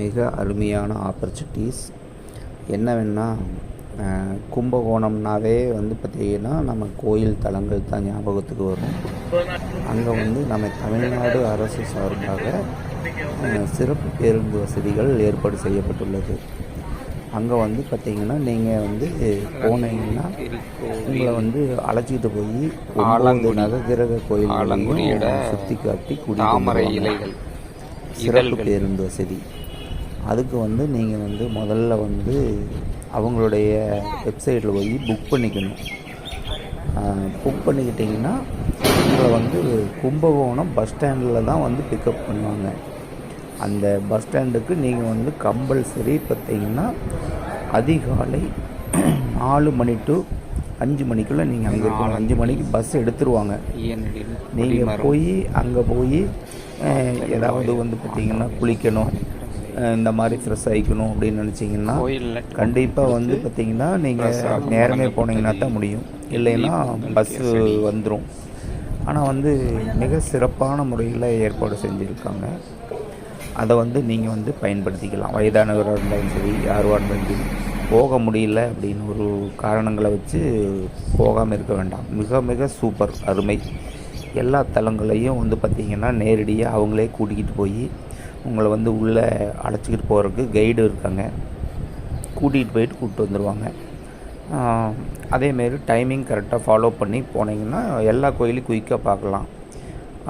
மிக அருமையான ஆப்பர்ச்சுனிட்டிஸ் என்னவென்னா கும்பகோணம்னாவே வந்து பார்த்திங்கன்னா நம்ம கோயில் தலங்கள் தான் ஞாபகத்துக்கு வரும். அங்கே வந்து நம்ம தமிழ்நாடு அரசு சார்பாக சிறப்பு பேருந்து வசதிகள் ஏற்பாடு செய்யப்பட்டுள்ளது. அங்கே வந்து பார்த்திங்கன்னா நீங்கள் வந்து போனீங்கன்னா உங்களை வந்து அழைச்சிட்டு போய் ஒன்பது நவகிரக கோயில்களையும் சுற்றி காட்டி தாமரை கூட்டிகிட்டு இலைகள் சிறப்பு பேருந்து வசதி. அதுக்கு வந்து நீங்கள் வந்து முதல்ல வந்து அவங்களுடைய வெப்சைட்டில் போய் புக் பண்ணிக்கணும். புக் பண்ணிக்கிட்டிங்கன்னா உங்களை வந்து கும்பகோணம் பஸ் ஸ்டாண்டில் தான் வந்து பிக்கப் பண்ணுவாங்க. அந்த பஸ் ஸ்டாண்டுக்கு நீங்கள் வந்து கம்பல்சரி பார்த்தீங்கன்னா அதிகாலை நாலு மணி டு அஞ்சு மணிக்குள்ளே நீங்கள் அங்கே இருக்கணும். அஞ்சு மணிக்கு பஸ் எடுத்துருவாங்க. நீங்கள் போய் அங்கே போய் ஏதாவது வந்து பார்த்தீங்கன்னா குளிக்கணும். இந்த மாதிரி ஃப்ரெஷ் ஆகிக்கணும் அப்படின்னு நினச்சிங்கன்னா கண்டிப்பாக வந்து பார்த்தீங்கன்னா நீங்கள் நேரமே போனீங்கன்னா தான் முடியும். இல்லைன்னா பஸ்ஸு வந்துடும் ஆனால் வந்து மிக சிறப்பான முறையில் ஏற்பாடு செஞ்சுருக்காங்க. அதை வந்து நீங்கள் வந்து பயன்படுத்திக்கலாம். வயதானவராக இருந்தாலும் சரி யாருவாக இருந்தாலும் சரி போக முடியல அப்படின்னு ஒரு காரணங்களை வச்சு போகாமல் இருக்க வேண்டாம். மிக மிக சூப்பர் அருமை. எல்லா தலங்களையும் வந்து பார்த்திங்கன்னா நேரடியாக அவங்களே கூட்டிக்கிட்டு போய் உங்களை வந்து உள்ளே அழைச்சிக்கிட்டு போகிறதுக்கு கைடு இருக்காங்க. கூட்டிகிட்டு போயிட்டு கூப்பிட்டு வந்துடுவாங்க அதேமாரி டைமிங் கரெக்டாக ஃபாலோ பண்ணி போனீங்கன்னா எல்லா கோயிலையும் குயிக்காக பார்க்கலாம்.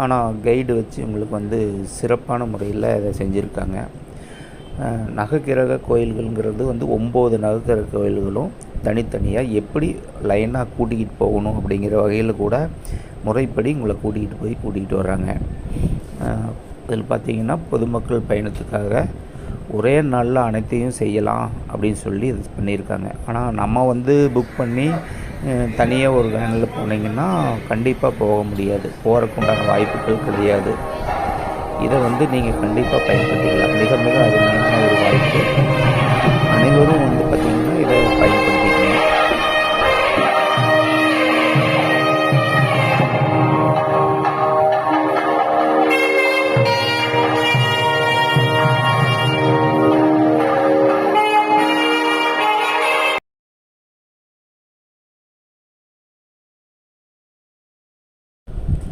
ஆனால் கைடு வச்சு உங்களுக்கு வந்து சிறப்பான முறையில் இதை செஞ்சுருக்காங்க. நகைக்கிரக கோயில்கள்ங்கிறது வந்து ஒம்பது நகைக்கிரக கோயில்களும் தனித்தனியாக எப்படி லைனாக கூட்டிக்கிட்டு போகணும் அப்படிங்கிற வகையில் கூட முறைப்படி உங்களை கூட்டிகிட்டு போய் கூட்டிகிட்டு வர்றாங்க. அதில் பார்த்தீங்கன்னா பொதுமக்கள் பயணத்துக்காக ஒரே நாளில் அனைத்தையும் செய்யலாம் அப்படின்னு சொல்லி இது பண்ணியிருக்காங்க. ஆனால் நம்ம வந்து புக் பண்ணி தனியாக ஒரு வேனில் போனீங்கன்னா கண்டிப்பாக போக முடியாது. போகிறக்கு உண்டான வாய்ப்புகள் கிடையாது. இதை வந்து நீங்கள் கண்டிப்பாக பயன்படுத்திக்கலாம். மிக மிக அருமையான ஒரு வாய்ப்பு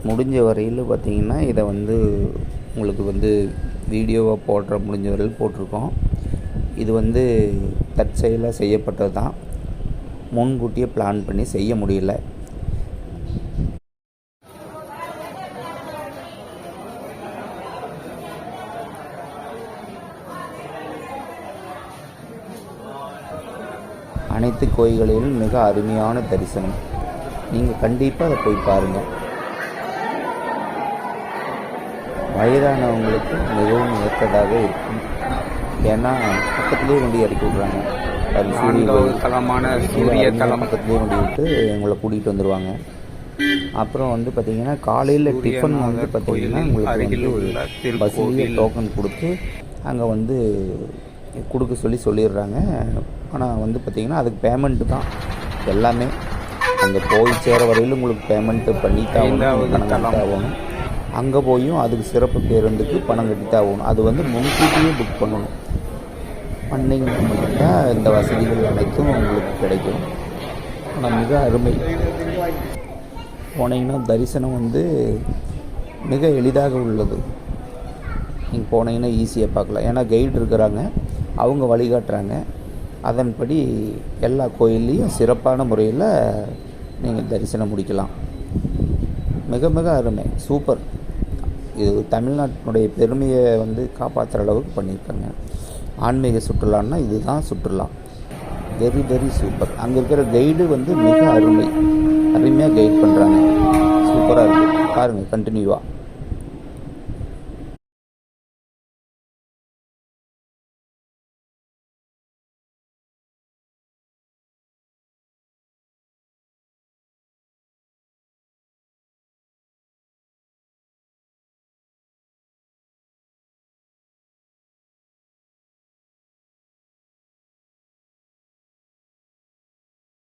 முடிஞ்ச வரையில் பார்த்தீங்கன்னா இதை வந்து உங்களுக்கு வந்து வீடியோவாக போடுற முடிஞ்ச வரையில் போட்டிருக்கோம். இது வந்து தற்செயலாக செய்யப்பட்டது தான். முன்கூட்டியே பிளான் பண்ணி செய்ய முடியல. அனைத்து கோயில்களிலும் மிக அருமையான தரிசனம். நீங்கள் கண்டிப்பாக அதை போய் பாருங்கள் வயதானவங்களுக்கு மிகவும் ஏற்றதாக இருக்கும். ஏன்னா பக்கத்துலேயே வண்டி இறக்கி விட்றாங்க. அது சூரிய. தலமான சூரிய தலம் பக்கத்துலேயே வண்டி விட்டு எங்களை கூட்டிகிட்டு வந்துடுவாங்க அப்புறம் வந்து பார்த்தீங்கன்னா காலையில் டிஃபன் வந்து பார்த்தீங்கன்னா உங்களுக்கு வந்து. பஸ்ஸிலேயே டோக்கன் கொடுத்து அங்கே வந்து கொடுக்க சொல்லி சொல்லிடுறாங்க. ஆனால் வந்து பார்த்தீங்கன்னா அதுக்கு பேமெண்ட்டு தான். எல்லாமே. அங்கே போய் சேர வரையில் உங்களுக்கு பேமெண்ட்டு பண்ணி தான் ஆகணும். அங்கே போயும் அதுக்கு சிறப்பு பேருந்துக்கு பணம் கட்டி தான் ஆகணும் அது வந்து முன்கூட்டியே புக் பண்ணணும். பண்ணிங்கன்னா மட்டும்தான் இந்த வசதிகள் அனைத்தும் உங்களுக்கு கிடைக்கும். ஆனால் மிக அருமை. போனீங்கன்னா தரிசனம் வந்து மிக எளிதாக உள்ளது. நீங்கள் போனீங்கன்னா ஈஸியாக பார்க்கலாம். ஏன்னா கைடு இருக்கிறாங்க. அவங்க வழிகாட்டுறாங்க அதன்படி எல்லா கோயில்லையும் சிறப்பான முறையில் நீங்கள் தரிசனம் முடிக்கலாம். மிக மிக அருமை. சூப்பர். இது தமிழ்நாட்டினுடைய பெருமையை வந்து காப்பாற்றுற அளவுக்கு பண்ணியிருக்காங்க. ஆன்மீக சுற்றுலான்னா இதுதான் சுற்றுலா. வெரி வெரி சூப்பர் அங்கே இருக்கிற கைடு வந்து மிக அருமை. அருமையாக கைட் பண்ணுறாங்க சூப்பராக இருக்குது பாருங்கள் கண்டினியூவாக